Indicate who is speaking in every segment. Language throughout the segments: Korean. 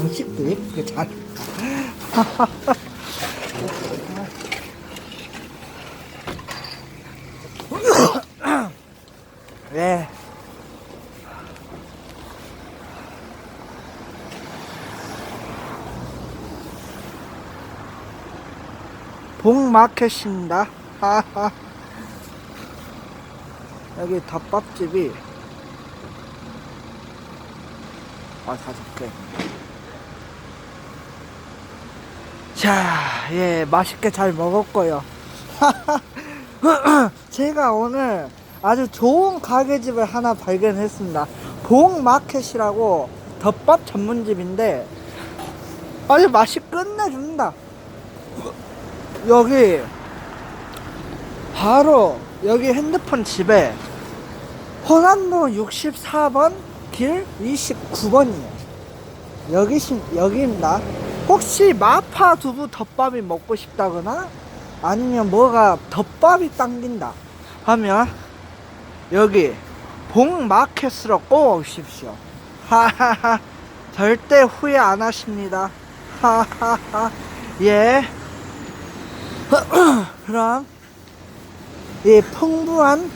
Speaker 1: 장식도 예쁘게 잘. 네. 복마켓입니다. 하하. 여기 덮밥집이 아 다섯 개. 자, 예, 맛있게 잘 먹었고요. 제가 오늘 아주 좋은 가게집을 하나 발견했습니다. 복마켓이라고 덮밥 전문집인데 아주 맛이 끝내줍니다. 여기 바로 여기 핸드폰 집에 호남로 64번 길 29번이에요. 여기 여기입니다. 혹시 마파 두부 덮밥이 먹고 싶다거나 아니면 뭐가 덮밥이 당긴다 하면 여기 복마켓으로 꼭 오십시오. 하하하 절대 후회 안 하십니다. 하하하 예. 그럼 이 풍부한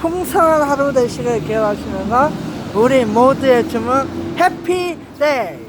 Speaker 1: 풍성한 하루 되시길 기원하시면서 우리 모두의 주문 해피데이